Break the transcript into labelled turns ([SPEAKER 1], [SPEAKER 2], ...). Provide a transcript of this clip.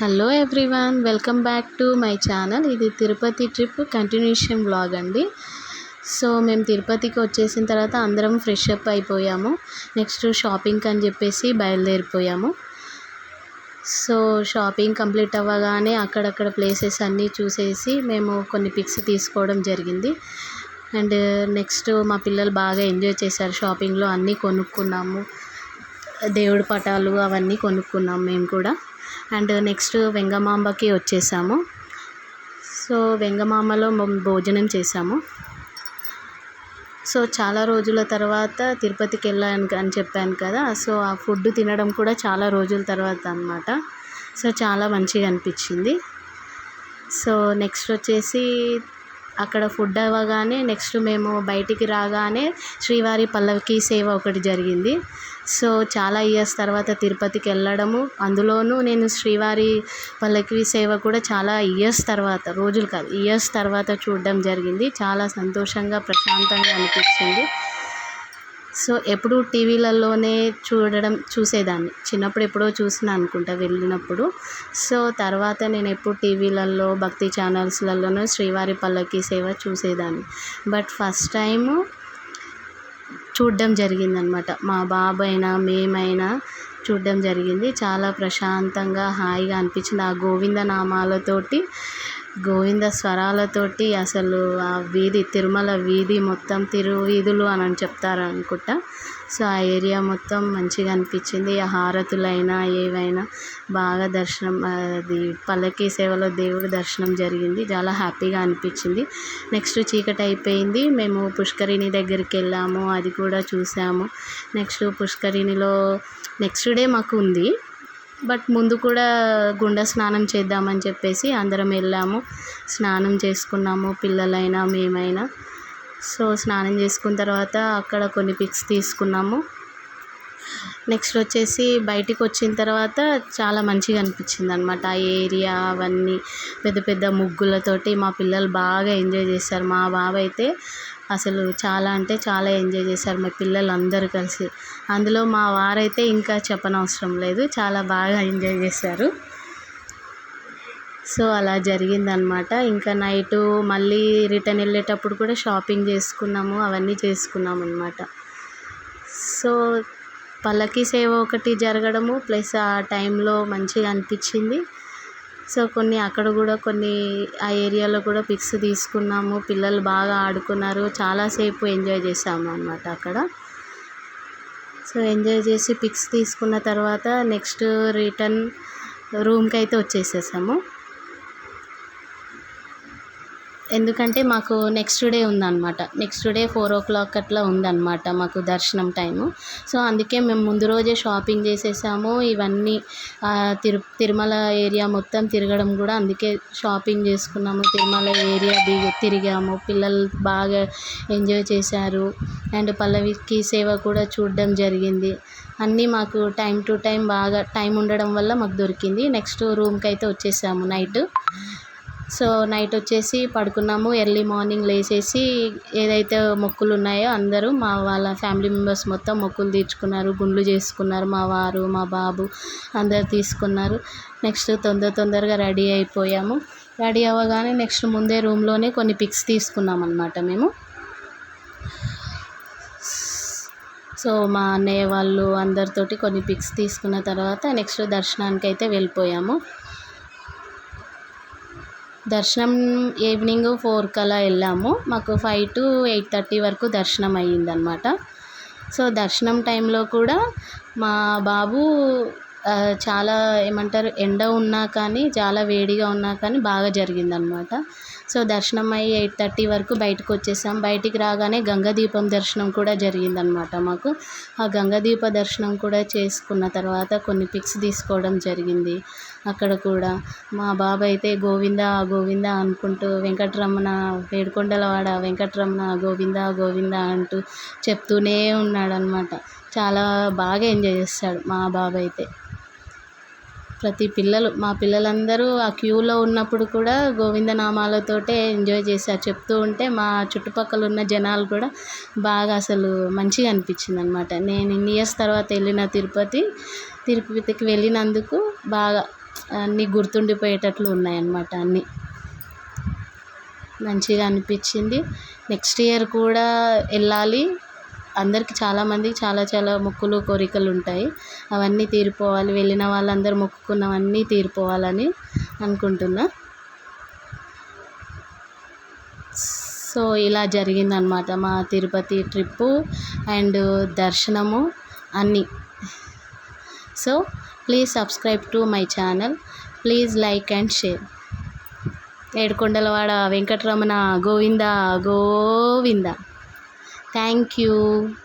[SPEAKER 1] Hello everyone welcome back to my channel. ఇది Tirupati trip continuation blog అండి. So మేము తిరుపతికి వచ్చేసిన తర్వాత అందరం ఫ్రెష్ అప్ అయిపోయాము. నెక్స్ట్ షాపింగ్ అని చెప్పేసి బయలుదేరిపోయాము. సో షాపింగ్ కంప్లీట్ అవ్వగానే అక్కడక్కడ ప్లేసెస్ అన్నీ చూసేసి మేము కొన్ని పిక్స్ తీసుకోవడం జరిగింది. అండ్ నెక్స్ట్ మా పిల్లలు బాగా ఎంజాయ్ చేశారు షాపింగ్లో అన్నీ కొనుక్కున్నాము. దేవుడి పటాలు అవన్నీ కొనుక్కున్నాం మేము కూడా. అండ్ నెక్స్ట్ వెంగమాంబకి వచ్చేసాము. సో వెంగమామలో భోజనం చేసాము. సో చాలా రోజుల తర్వాత తిరుపతికి వెళ్ళాను అని చెప్పాను కదా సో ఆ ఫుడ్ తినడం కూడా చాలా రోజుల తర్వాత అనమాట సో చాలా మంచిగా అనిపించింది. సో నెక్స్ట్ వచ్చేసి అక్కడ ఫుడ్ అవ్వగానే నెక్స్ట్ మేము బయటికి రాగానే శ్రీవారి పల్లకి సేవ ఒకటి జరిగింది. సో చాలా ఇయర్స్ తర్వాత తిరుపతికి వెళ్ళడము. అందులోనూ నేను శ్రీవారి పల్లకి సేవ కూడా చాలా ఇయర్స్ తర్వాత రోజులు కాదు ఇయర్స్ తర్వాత చూడడం జరిగింది. చాలా సంతోషంగా ప్రశాంతంగా అనిపించింది. సో ఎప్పుడు టీవీలలోనే చూడడం చూసేదాన్ని. చిన్నప్పుడు ఎప్పుడో చూసిన అనుకుంటా వెళ్ళినప్పుడు. సో తర్వాత నేను ఎప్పుడు టీవీలలో భక్తి ఛానల్స్లలోనూ శ్రీవారి పల్లకి సేవ చూసేదాన్ని. బట్ ఫస్ట్ టైము చూడడం జరిగిందనమాట. మా బాబు అయినా మేమైనా చూడడం జరిగింది. చాలా ప్రశాంతంగా హాయిగా అనిపించింది. ఆ గోవిందనామాలతోటి గోవింద స్వరాలతోటి అసలు ఆ వీధి తిరుమల వీధి మొత్తం తిరు వీధులు అని చెప్తారు అనుకుంటా సో ఆ ఏరియా మొత్తం మంచిగా అనిపించింది. ఆ హారతులైనా ఏవైనా బాగా దర్శనం అది పల్లకి సేవలో దేవుడి దర్శనం జరిగింది. చాలా హ్యాపీగా అనిపించింది. నెక్స్ట్ చీకటి అయిపోయింది. మేము పుష్కరిణి దగ్గరికి వెళ్ళాము. అది కూడా చూసాము. నెక్స్ట్ పుష్కరిణిలో నెక్స్ట్ డే మాకు ఉంది. బట్ ముందు కూడా గుండ స్నానం చేద్దామని చెప్పేసి అందరం వెళ్ళాము. స్నానం చేసుకున్నాము పిల్లలైనా మేమైనా. సో స్నానం చేసుకున్న తర్వాత అక్కడ కొన్ని పిక్స్ తీసుకున్నాము. నెక్స్ట్ వచ్చేసి బయటికి వచ్చిన తర్వాత చాలా మంచిగా అనిపించింది అనమాట ఆ ఏరియా అవన్నీ పెద్ద పెద్ద ముగ్గులతోటి మా పిల్లలు బాగా ఎంజాయ్ చేశారు. మా బాబు అయితే అసలు చాలా అంటే చాలా ఎంజాయ్ చేశారు మా పిల్లలు అందరూ కలిసి. అందులో మా వారైతే ఇంకా చెప్పనవసరం లేదు చాలా బాగా ఎంజాయ్ చేశారు. సో అలా జరిగిందనమాట ఇంకా నైటు మళ్ళీ రిటర్న్ వెళ్ళేటప్పుడు కూడా షాపింగ్ చేసుకున్నాము అవన్నీ చేసుకున్నాం అనమాట సో పల్లకి సేవ ఒకటి జరగడము ప్లస్ ఆ టైంలో మంచిగా అనిపించింది. సో కొన్ని అక్కడ కూడా కొన్ని ఆ ఏరియాలో కూడా పిక్స్ తీసుకున్నాము. పిల్లలు బాగా ఆడుకున్నారు. చాలాసేపు ఎంజాయ్ చేసాము అన్నమాట అక్కడ. సో ఎంజాయ్ చేసి పిక్స్ తీసుకున్న తర్వాత నెక్స్ట్ రిటర్న్ రూమ్కి అయితే వచ్చేసేసాము. ఎందుకంటే మాకు నెక్స్ట్ డే ఉందన్నమాట. Next day four o'clock అట్లా ఉందన్నమాట మాకు దర్శనం టైము సో అందుకే మేము ముందు రోజే షాపింగ్ చేసేసాము. ఇవన్నీ తిరు తిరుమల ఏరియా మొత్తం తిరగడం కూడా అందుకే షాపింగ్ చేసుకున్నాము. తిరుమల ఏరియా దిగి తిరిగాము. పిల్లలు బాగా ఎంజాయ్ చేశారు. అండ్ పల్లవికి సేవ కూడా చూడడం జరిగింది. అన్నీ మాకు టైం టు టైం బాగా టైం ఉండడం వల్ల మాకు దొరికింది. నెక్స్ట్ రూమ్కి అయితే వచ్చేసాము నైట్ సో నైట్ వచ్చేసి పడుకున్నాము. ఎర్లీ మార్నింగ్ లేచేసి ఏదైతే మొక్కులు ఉన్నాయో అందరూ మా వాళ్ళ ఫ్యామిలీ మెంబర్స్ మొత్తం మొక్కులు తీర్చుకున్నారు. గుండ్లు చేసుకున్నారు మా వారు మా బాబు అందరు తీసుకున్నారు. నెక్స్ట్ తొందర తొందరగా రెడీ అయిపోయాము. రెడీ అవ్వగానే నెక్స్ట్ ముందే రూమ్లోనే కొన్ని పిక్స్ తీసుకున్నాం అనమాట మేము. సో మా అన్నయ్య వాళ్ళు అందరితోటి కొన్ని పిక్స్ తీసుకున్న తర్వాత నెక్స్ట్ దర్శనానికి అయితే వెళ్ళిపోయాము. దర్శనం ఈవినింగ్ ఫోర్కి అలా వెళ్ళాము. మాకు ఫైవ్ టు ఎయిట్ థర్టీ వరకు దర్శనం అయ్యిందనమాట సో దర్శనం టైంలో కూడా మా బాబు చాలా ఏమంటారు ఎండ ఉన్నా కానీ చాలా వేడిగా ఉన్నా కానీ బాగా జరిగింది అనమాట సో దర్శనం అయ్యి ఎయిట్ థర్టీ వరకు బయటకు వచ్చేసాం. బయటికి రాగానే గంగదీపం దర్శనం కూడా జరిగింది అనమాట మాకు. ఆ గంగదీప దర్శనం కూడా చేసుకున్న తర్వాత కొన్ని పిక్స్ తీసుకోవడం జరిగింది అక్కడ కూడా. మా బాబు అయితే గోవింద గోవింద అనుకుంటూ వెంకటరమణ వేడుకొండలవాడ వెంకటరమణ గోవింద గోవింద అంటూ చెప్తూనే ఉన్నాడనమాట చాలా బాగా ఎంజాయ్ చేస్తాడు మా బాబు అయితే ప్రతి పిల్లలు మా పిల్లలందరూ ఆ క్యూలో ఉన్నప్పుడు కూడా గోవింద నామాలతోటే ఎంజాయ్ చేశారు. చెప్తూ ఉంటే మా చుట్టుపక్కల ఉన్న జనాలు కూడా బాగా అసలు మంచిగా అనిపించింది అనమాట నేను ఇన్ని ఇయర్స్ తర్వాత వెళ్ళిన తిరుపతి తిరుపతికి వెళ్ళినందుకు బాగా అన్నీ గుర్తుండిపోయేటట్లు ఉన్నాయన్నమాట అన్నీ. మంచిగా అనిపించింది. నెక్స్ట్ ఇయర్ కూడా వెళ్ళాలి. అందరికి చాలామందికి చాలా చాలా మొక్కులు కోరికలు ఉంటాయి. అవన్నీ తీరిపోవాలి. వెళ్ళిన వాళ్ళందరూ మొక్కుకున్నవన్నీ తీరిపోవాలని అనుకుంటున్నా. సో ఇలా జరిగిందనమాట మా తిరుపతి ట్రిప్పు అండ్ దర్శనము అన్నీ. So please subscribe to my channel. Please like and share. Edukondalavada Venkataramana Govinda Govinda. Thank you.